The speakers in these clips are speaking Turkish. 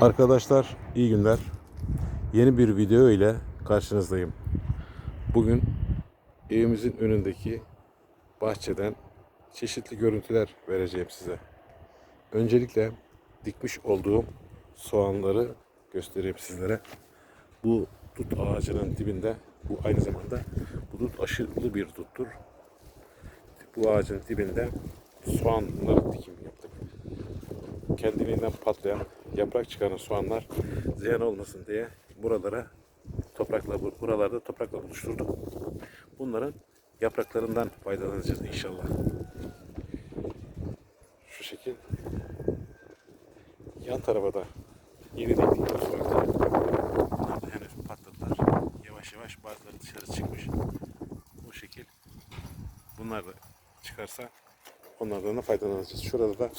Arkadaşlar iyi günler. Yeni bir video ile karşınızdayım. Bugün evimizin önündeki bahçeden çeşitli görüntüler vereceğim size. Öncelikle dikmiş olduğum soğanları göstereyim sizlere. Bu dut ağacının dibinde bu aynı zamanda bu dut aşırı bir duttur. Bu ağacın dibinde soğanları dikim yaptık kendiliğinden patlayan, yaprak çıkaran soğanlar ziyan olmasın diye buralara toprakla buralarda toprakla buluşturduk. Bunların yapraklarından faydalanacağız inşallah. Şu şekil. Yan tarafa da yeni diktikleri soğanlar. Bunlar henüz patladılar. Yavaş yavaş bazıları dışarı çıkmış. Bu şekil. Bunlar da çıkarsa onlardan da faydalanacağız. Şurada da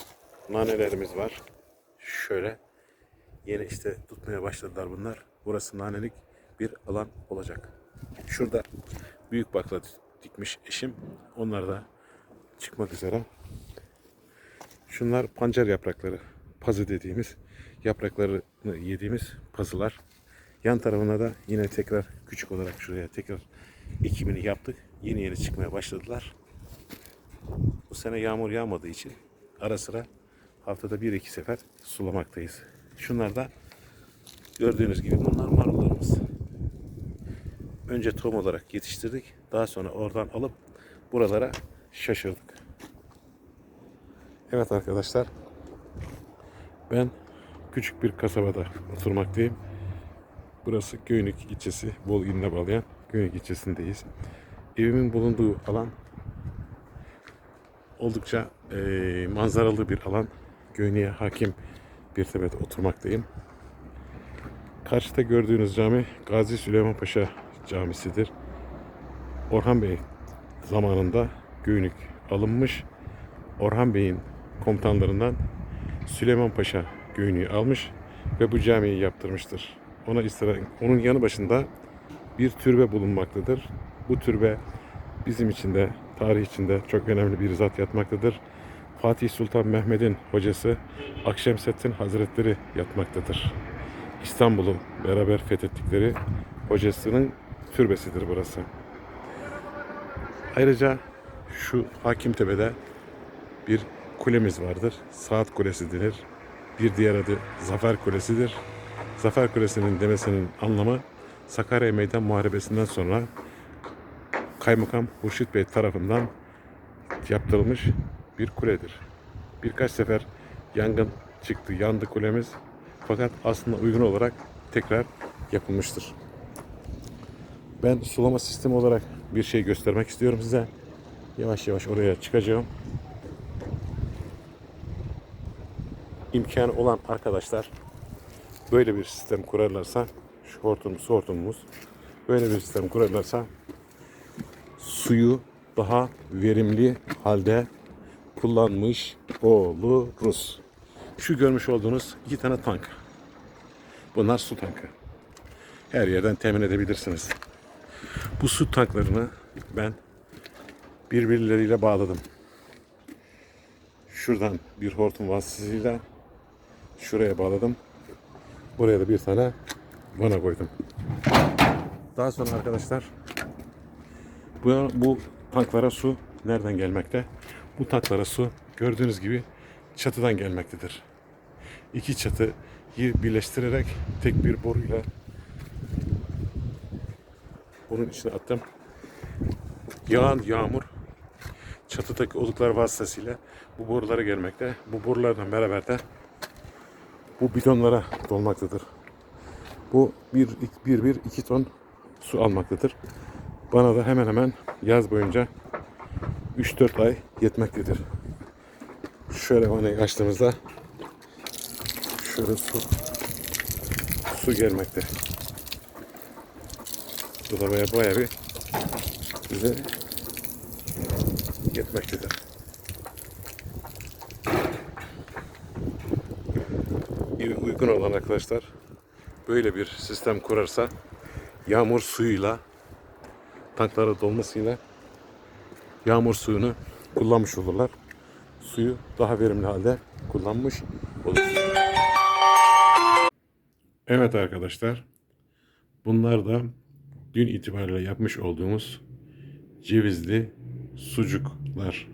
nanelerimiz var. Şöyle yeni işte tutmaya başladılar bunlar. Burası nanelik bir alan olacak. Şurada büyük bakla dikmiş eşim. Onlar da çıkmak üzere. Şunlar pancar yaprakları. Pazı dediğimiz yapraklarını yediğimiz pazılar. Yan tarafına da yine tekrar küçük olarak şuraya tekrar ekimini yaptık. Yeni yeni çıkmaya başladılar. Bu sene yağmur yağmadığı için ara sıra haftada bir iki sefer sulamaktayız. Şunlar da gördüğünüz gibi bunlar marullarımız. Önce tohum olarak yetiştirdik. Daha sonra oradan alıp buralara şaşırdık. Evet arkadaşlar. Ben küçük bir kasabada oturmaktayım. Burası Göynük ilçesi, Bol İlne bağlayan Göynük ilçesindeyiz. Evimin bulunduğu alan oldukça eee, manzaralı bir alan. Göynük'e hakim bir tepede oturmaktayım. Karşıda gördüğünüz cami Gazi Süleyman Paşa Camisi'dir. Orhan Bey zamanında Göynük alınmış. Orhan Bey'in komutanlarından Süleyman Paşa Göynük'ü almış ve bu camiyi yaptırmıştır. Ona istira- onun yanı başında bir türbe bulunmaktadır. Bu türbe bizim için de tarih içinde çok önemli bir zat yatmaktadır. Fatih Sultan Mehmet'in hocası Akşemseddin Hazretleri yatmaktadır. İstanbul'u beraber fethettikleri hocasının türbesidir burası. Ayrıca şu Hakimtepe'de bir kulemiz vardır. Saat Kulesi denir. Bir diğer adı Zafer Kulesi'dir. Zafer Kulesi'nin demesinin anlamı Sakarya Meydan Muharebesi'nden sonra Kaymakam Hurşit Bey tarafından yaptırılmış bir kuledir. Birkaç sefer yangın çıktı, yandı kulemiz. Fakat aslında uygun olarak tekrar yapılmıştır. Ben sulama sistemi olarak bir şey göstermek istiyorum size. Yavaş yavaş oraya çıkacağım. İmkanı olan arkadaşlar böyle bir sistem kurarlarsa şu hortum, su hortumumuz böyle bir sistem kurarlarsa suyu daha verimli halde kullanmış oluruz. Şu görmüş olduğunuz iki tane tank. Bunlar su tankı. Her yerden temin edebilirsiniz. Bu su tanklarını ben birbirleriyle bağladım. Şuradan bir hortum vasıtasıyla şuraya bağladım. Buraya da bir tane vana koydum. Daha sonra arkadaşlar bu, bu tanklara su nereden gelmekte? Bu tanklara su gördüğünüz gibi çatıdan gelmektedir. İki çatıyı birleştirerek tek bir boruyla bunun içine attım. Yağan yağmur çatıdaki oluklar vasıtasıyla bu borulara gelmekte. Bu borulardan beraber de bu bidonlara dolmaktadır. Bu bir, bir, bir, iki ton su almaktadır. Bana da hemen hemen yaz boyunca 3-4 ay yetmektedir. Şöyle vanayı açtığımızda şöyle su su gelmekte. Bu da baya bir bize yetmektedir. Uygun olan arkadaşlar böyle bir sistem kurarsa yağmur suyuyla tanklara dolmasıyla yağmur suyunu kullanmış olurlar. Suyu daha verimli halde kullanmış olur. Evet arkadaşlar. Bunlar da dün itibariyle yapmış olduğumuz cevizli sucuklar.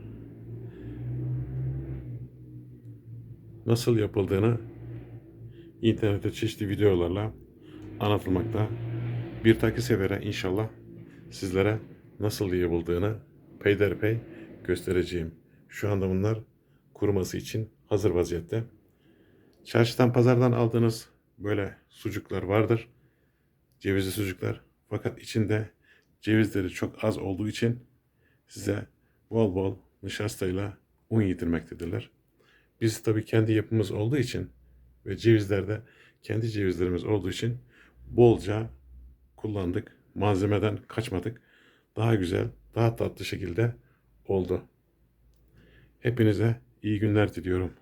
Nasıl yapıldığını internette çeşitli videolarla anlatılmakta. Bir dahaki sefere inşallah sizlere nasıl yapıldığını peyderpey göstereceğim. Şu anda bunlar kuruması için hazır vaziyette. Çarşıdan pazardan aldığınız böyle sucuklar vardır. Cevizli sucuklar. Fakat içinde cevizleri çok az olduğu için size bol bol nişastayla un yedirmektedirler. Biz tabii kendi yapımız olduğu için ve cevizlerde kendi cevizlerimiz olduğu için bolca kullandık. Malzemeden kaçmadık. Daha güzel, daha tatlı şekilde oldu. Hepinize iyi günler diliyorum.